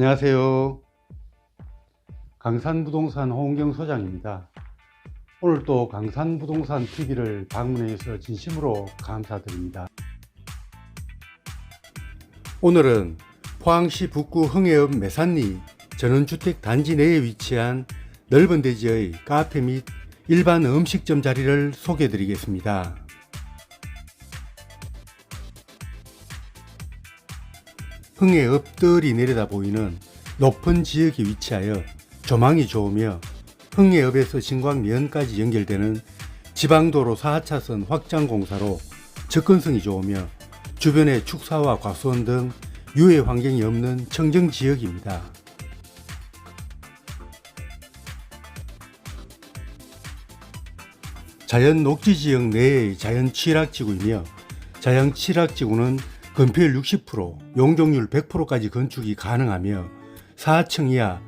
안녕하세요. 강산부동산 홍경 소장입니다. 오늘 또 강산부동산 TV를 방문해 주셔서 진심으로 감사드립니다. 오늘은 포항시 북구 흥해읍 매산리 전원주택 단지 내에 위치한 넓은 대지의 카페 및 일반 음식점 자리를 소개해 드리겠습니다. 흥의 읍들이 내려다 보이는 높은 지역에 위치하여 조망이 좋으며 흥해읍에서 진광면까지 연결되는 지방도로 4차선 확장 공사로 접근성이 좋으며 주변에 축사와 과수원 등 유해 환경이 없는 청정 지역입니다. 자연 녹지 지역 내의 자연 취락지구이며 자연 취락지구는 건폐율 60%, 용적률 100%까지 건축이 가능하며 4층 이하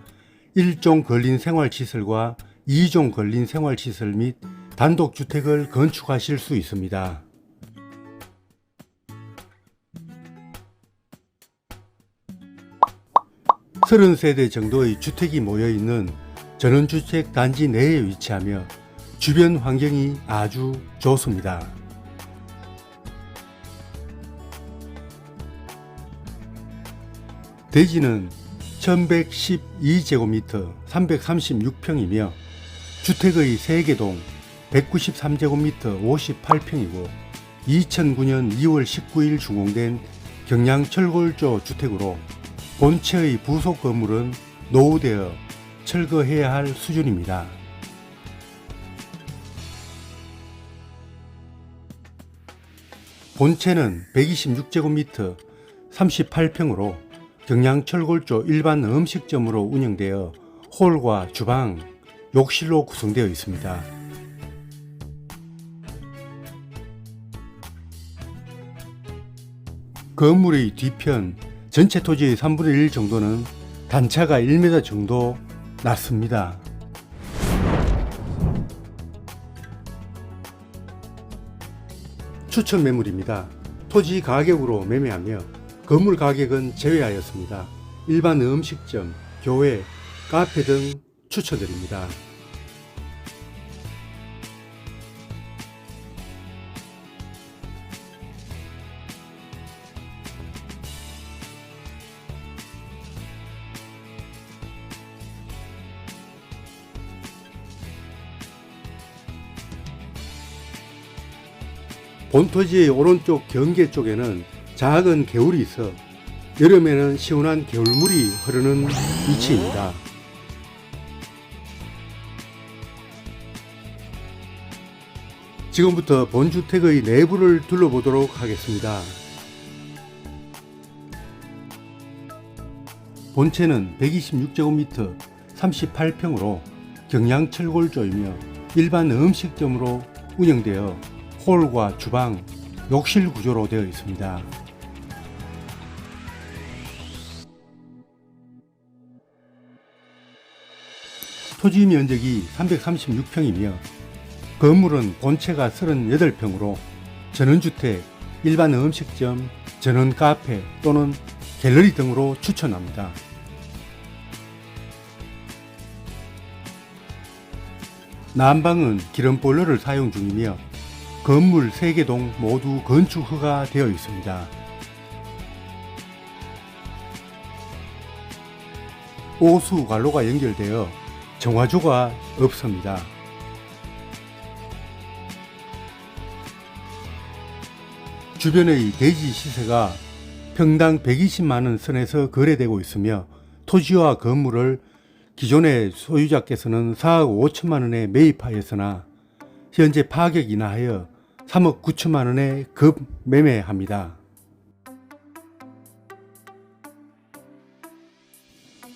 1종 걸린 생활시설과 2종 걸린 생활시설 및 단독주택을 건축하실 수 있습니다. 서른 세대 정도의 주택이 모여 있는 전원주택 단지 내에 위치하며 주변 환경이 아주 좋습니다. 대지는 1112제곱미터 336평이며 주택의 세개동 193제곱미터 58평이고 2009년 2월 19일 준공된 경량철골조 주택으로 본체의 부속 건물은 노후되어 철거해야 할 수준입니다. 본체는 126제곱미터 38평으로 경량철골조 일반 음식점으로 운영되어 홀과 주방, 욕실로 구성되어 있습니다. 건물의 뒤편 전체 토지의 3분의 1 정도는 단차가 1m 정도 낮습니다. 추천 매물입니다. 토지 가격으로 매매하며 건물 가격은 제외하였습니다. 일반 음식점, 교회, 카페 등 추천드립니다. 본토지의 오른쪽 경계 쪽에는 작은 개울이 있어 여름에는 시원한 개울물이 흐르는 위치입니다. 지금부터 본주택의 내부를 둘러보도록 하겠습니다. 본체는 126제곱미터 38평으로 경량철골조이며 일반 음식점으로 운영되어 홀과 주방, 욕실 구조로 되어 있습니다. 토지 면적이 336평이며 건물은 본체가 38평으로 전원주택, 일반 음식점, 전원 카페 또는 갤러리 등으로 추천합니다. 난방은 기름 보일러를 사용 중이며 건물 3개 동 모두 건축 허가 되어 있습니다. 오수 관로가 연결되어 정화조가 없습니다. 주변의 대지 시세가 평당 120만원 선에서 거래되고 있으며 토지와 건물을 기존의 소유자께서는 4억 5천만원에 매입하였으나 현재 파격 인하하여 3억 9천만 원에 급 매매합니다.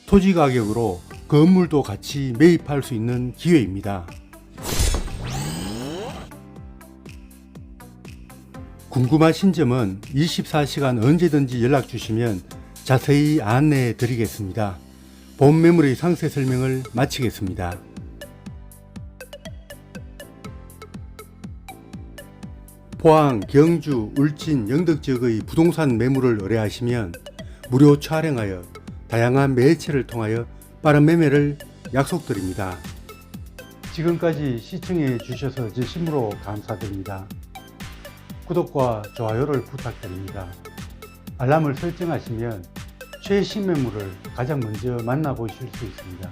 토지 가격으로 건물도 같이 매입할 수 있는 기회입니다. 궁금하신 점은 24시간 언제든지 연락 주시면 자세히 안내해 드리겠습니다. 본 매물의 상세 설명을 마치겠습니다. 포항, 경주, 울진, 영덕 지역의 부동산 매물을 의뢰하시면 무료 촬영하여 다양한 매체를 통하여 빠른 매매를 약속드립니다. 지금까지 시청해 주셔서 진심으로 감사드립니다. 구독과 좋아요를 부탁드립니다. 알람을 설정하시면 최신 매물을 가장 먼저 만나보실 수 있습니다.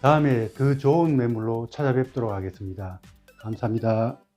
다음에 더 좋은 매물로 찾아뵙도록 하겠습니다. 감사합니다.